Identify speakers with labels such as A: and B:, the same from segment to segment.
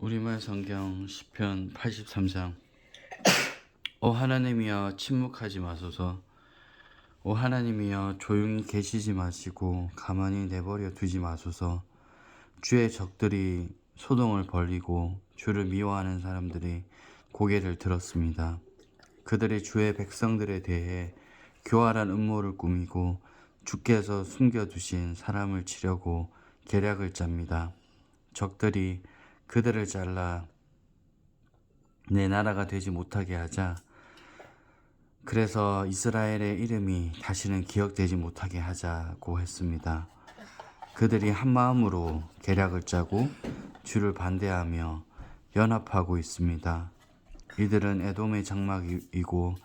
A: 우리말 성경 시편 83장. 오 하나님이여 침묵하지 마소서. 오 하나님이여 조용히 계시지 마시고 가만히 내버려 두지 마소서. 주의 적들이 소동을 벌이고 주를 미워하는 사람들이 고개를 들었습니다. 그들이 주의 백성들에 대해 교활한 음모를 꾸미고 주께서 숨겨두신 사람을 치려고 계략을 짭니다. 적들이 그들을 잘라 내 나라가 되지 못하게 하자 그래서 이스라엘의 이름이 다시는 기억되지 못하게 하자고 했습니다. 그들이 한 마음으로 계략을 짜고 주를 반대하며 연합하고 있습니다. 이들은 에돔의 장막이고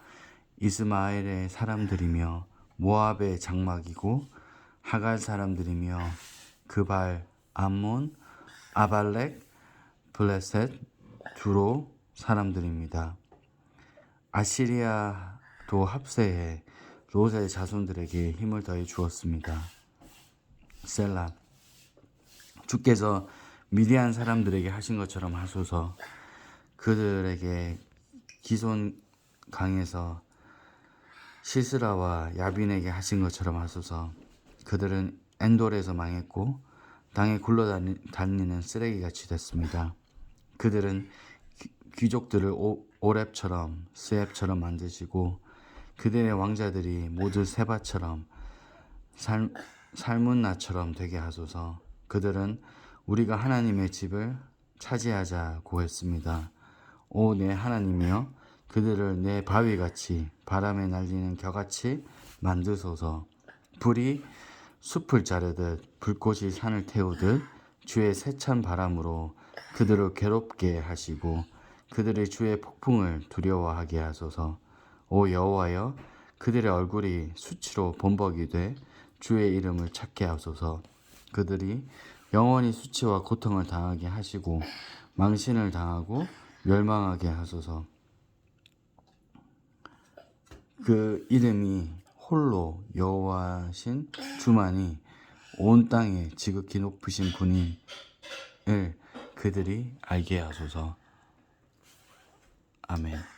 A: 이스마엘의 사람들이며 모압의 장막이고 하갈 사람들이며 그발, 암몬, 아발렉, 블레셋, 두로 사람들입니다. 아시리아도 합세해 로자의 자손들에게 힘을 더해 주었습니다. 셀라 주께서 미디안 사람들에게 하신 것처럼 하소서 그들에게 기손 강에서 시스라와 야빈에게 하신 것처럼 하소서 그들은 엔돌에서 망했고 땅에 굴러다니는 쓰레기같이 됐습니다. 그들은 귀- 귀족들을 오, 오랩처럼 스앱처럼 만드시고 그들의 왕자들이 모두 세바처럼 살, 삶은 나처럼 되게 하소서. 그들은 우리가 하나님의 집을 차지하자 고 했습니다. 오 내 하나님이여. 그들을 내 바위같이 바람에 날리는 겨같이 만드소서. 불이 숲을 자르듯 불꽃이 산을 태우듯 주의 세찬 바람으로 그들을 괴롭게 하시고 그들의 주의 폭풍을 두려워하게 하소서. 오 여호와여 그들의 얼굴이 수치로 본벅이 돼 주의 이름을 찾게 하소서. 그들이 영원히 수치와 고통을 당하게 하시고 망신을 당하고 멸망하게 하소서. 그 이름이 홀로 여호와신 주만이 온 땅에 지극히 높으신 분임을 그들이 알게 하소서. 아멘.